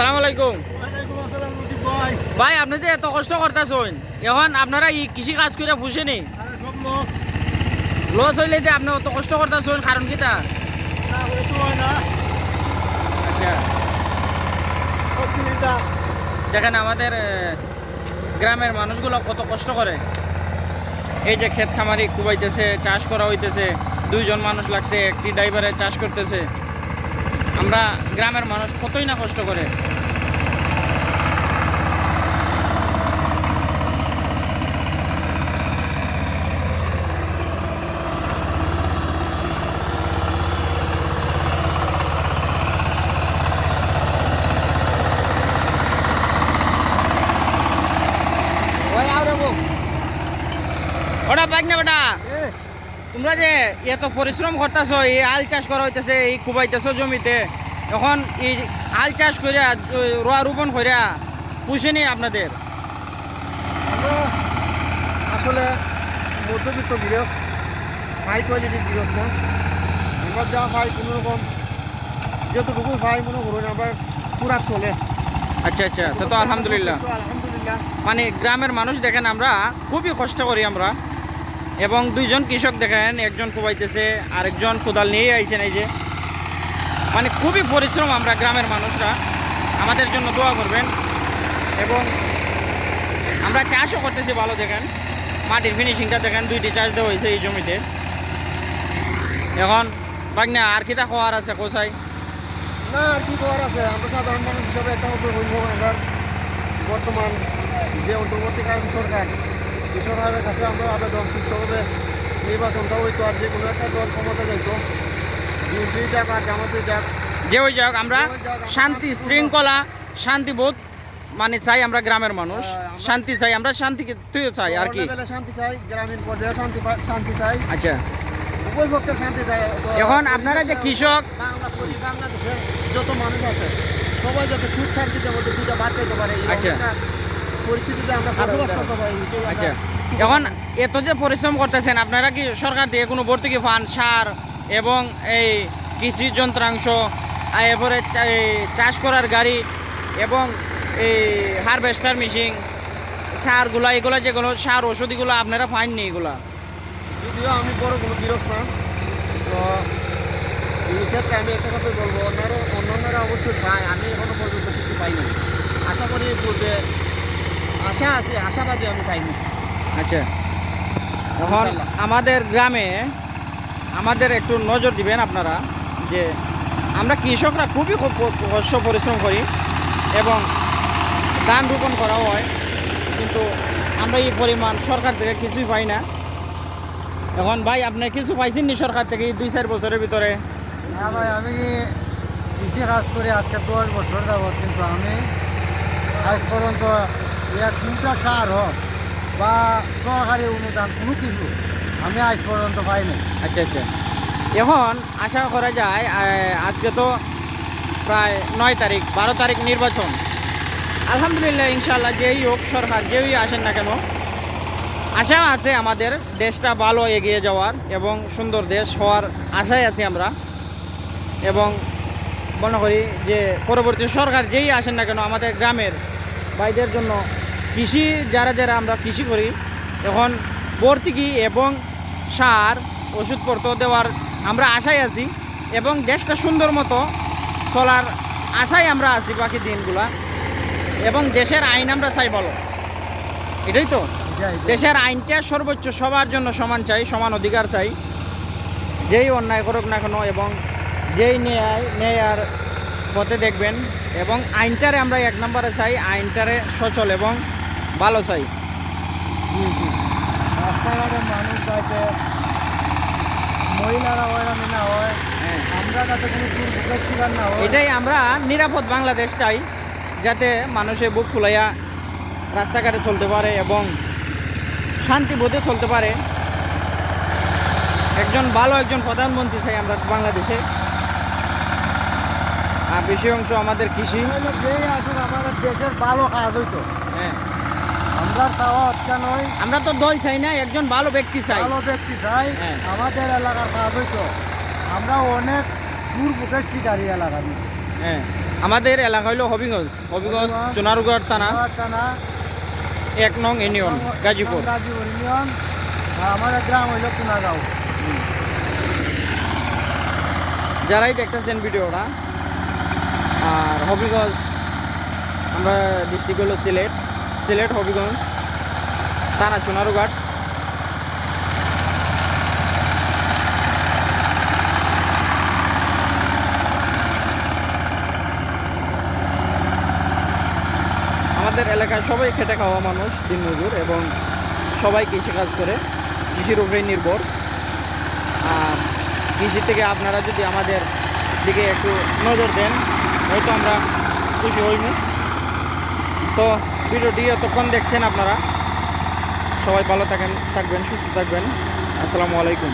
আসসালামু আলাইকুম। ভাই। আপনি যে এত কষ্ট করতেছেন এখন আপনারা এই কৃষি কাজ করে বুঝেনি? লোক। লস হইলে যে আপনি অত কষ্ট করতেছেন কারণ কি তা? না হলে তো হয় না। আচ্ছা। দেখেন আমাদের গ্রামের মানুষগুলো কত কষ্ট করে। এই যে ক্ষেত খামারি কুবাইতেছে চাষ করা হইতেছে দুইজন মানুষ লাগছে একটি ড্রাইভারে চাষ করতেছে। আমরা গ্রামের মানুষ কতই না কষ্ট করে। ওটা বাইক না বেটা। তোমরা যে এত পরিশ্রম করতেছ এই আল চাষ করা হইতেছে এই কুবাইতেছ জমিতে এখন এই আল চাষ করিয়া রোয়া রোপণ করিয়া পুষেনি আপনাদের? আসলে মধ্যবিত্ত গৃহস্থ হাই কোয়ালিটির গৃহস্থ। আমরা যা পাই কোনো রকম যতটুকু পাই মনে করুন আবার পুরা চলে। আচ্ছা আচ্ছা তো তো আলহামদুলিল্লাহ। আলহামদুলিল্লাহ। মানে গ্রামের মানুষ দেখেন আমরা খুবই কষ্ট করি আমরা। এবং দুইজন কৃষক দেখেন, একজন কুবাইতেছে, আরেকজন কোদাল নিয়ে আইছেন এই যে। মানে খুবই পরিশ্রম আমরা গ্রামের মানুষরা। আমাদের জন্য দোয়া করবেন। এবং আমরা চাষও করতেছি, ভালো দেখেন। মাটির ফিনিশিংটা দেখেন, দুইটি চাষ দেওয়া হয়েছে এই জমিতে। এখন বাগনা, আর কিটা খাওয়ার আছে কোথায়? না, আর কি করার আছে? আমরা সাধারণ মানুষ হিসাবে একটা বর্তমান যে অন্তর্বর্তীকালীন সরকার এই কাছে আমরা আবেদন সুস্থভাবে নির্বাচনটা হইতো আর যে কোনো একটা দল ক্ষমতা যাইত। বিএনপি যাক আর জামাতে যাক যে ওই যাক আমরা শান্তি শৃঙ্খলা শান্তিবোধ মানে চাই আমরা গ্রামের মানুষ। শান্তি চাই আমরা শান্তি তুইও চাই আর কি। শান্তি চাই গ্রামীণ পর্যায়ে শান্তি শান্তি চাই। আচ্ছা। উভয় শান্তি চাই এখন আপনারা যে কৃষক বাংলাদেশের যত মানুষ আছে সবাই যাতে সুখ শান্তিতে মধ্যে দুটা বাদ পেতে পারে আচ্ছা। পরিস্থিতিতে আমরা বসবাস করতে পারি আচ্ছা। এখন এত যে পরিশ্রম করতেছেন আপনারা কি সরকার দিয়ে কোনো ভর্তুকি পান সার এবং এই কৃষি যন্ত্রাংশ আর এরপরে এই চাষ করার গাড়ি এবং এই হারভেস্টার মেশিন সারগুলা এগুলো যেগুলো সার ওষুধগুলো আপনারা পাননি এগুলা? যদিও আমি বড় কোনো গৃহস্থ না তো এই ক্ষেত্রে আমি একটা কথা বলব অন্যান্য অন্যান্যরা অবশ্যই পায় আমি এখনও পর্যন্ত কিছু পাইনি। আশা করি পূর্বে আশা আছে আশাবাদী আমি পাইনি আচ্ছা। এখন আমাদের গ্রামে আমাদের একটু নজর দিবেন আপনারা যে আমরা কৃষকরা খুবই কষ্ট পরিশ্রম করি এবং ধান রোপণ করা হয় কিন্তু আমরা এই পরিমাণ সরকার থেকে কিছুই পাই না। এখন ভাই আপনি কিছু পাইছেন নি সরকার থেকে এই দুই চার বছরের ভিতরে? হ্যাঁ ভাই আমি কৃষি কাজ করি আজকে দশ বছর যাবৎ কিন্তু আমি আজ পর্যন্ত এক দুটা সার হোক বা সরকারি অনুদান, কোনো কিছু, আমি আজ পর্যন্ত পাইনি আচ্ছা আচ্ছা। এখন আশা করা যায় আজকে তো প্রায় নয় তারিখ বারো তারিখ নির্বাচন আলহামদুলিল্লাহ ইনশাল্লাহ যেই হোক সরকার যেই আসেন না কেন, আশা আছে আমাদের, দেশটা ভালো এগিয়ে যাওয়ার এবং সুন্দর দেশ হওয়ার আশায় আছি আমরা। এবং মনে করি যে পরবর্তী সরকার যেই আসেন না কেন, আমাদের গ্রামের ভাইদের জন্য কৃষি যারা যারা আমরা কৃষি করি এখন ভর্তুকি এবং সার ওষুধপত্র দেওয়ার আমরা আশায় আছি এবং দেশটা সুন্দর মতো চলার আশায় আমরা আছি বাকি দিনগুলা। এবং দেশের আইন আমরা চাই বলো এটাই তো? দেশের আইনটা সর্বোচ্চ সবার জন্য সমান চাই সমান অধিকার চাই। যেই অন্যায় করুক না কেন এবং যেই ন্যায় ন্যায়ার পথে দেখবেন এবং আইনটারে আমরা এক নম্বরে চাই আইনটারে সচল এবং ভালো চাই। রাস্তাঘাটে মানুষ যাতে মহিলারা হয়রানি না হয় হ্যাঁ। আমরা যাতে কোনো দুর্ভোগের শিকার না হয়। এটাই আমরা নিরাপদ বাংলাদেশ চাই যাতে মানুষে বুক ফুলাইয়া রাস্তাঘাটে চলতে পারে এবং শান্তি বোধে চলতে পারে। একজন ভালো একজন প্রধানমন্ত্রী চাই আমরা বাংলাদেশে। আর বেশি অংশ আমাদের কৃষি। আসুক আমাদের দেশের ভালো কাজ হইতো। আমরা নয়। আমরা তো দল চাই না একজন ভালো ব্যক্তি চাই। ভালো ব্যক্তি চাই হ্যাঁ। আমাদের এলাকার কাজ হইতো। আমরা অনেক দুর্ভোগের শিকারী এলাকা হ্যাঁ আমাদের এলাকা হইল হবিগঞ্জ। হবিগঞ্জ। চুনারুগড় থানা। এক নং ইউনিয়ন গাজীপুর। গাজীপুর ইউনিয়ন। আমাদের গ্রাম হইল কুনাগাঁও যারাই দেখতেছেন ভিডিওটা আর হবিগঞ্জ আমরা ডিস্ট্রিক্ট হলো সিলেট। সিলেট, হবিগঞ্জ থানা চুনারুঘাট আমাদের এলাকায় সবাই খেটে খাওয়া মানুষ দিনমজুর এবং সবাই কৃষিকাজ করে। কৃষির উপরেই নির্ভর। কৃষি থেকে আপনারা যদি আমাদের দিকে একটু নজর দেন, হয়তো আমরা খুশি হইব তো ভিডিওটি এতক্ষণ দেখছেন আপনারা। সবাই ভালো থাকেন থাকবেন সুস্থ থাকবেন। আসসালামু আলাইকুম।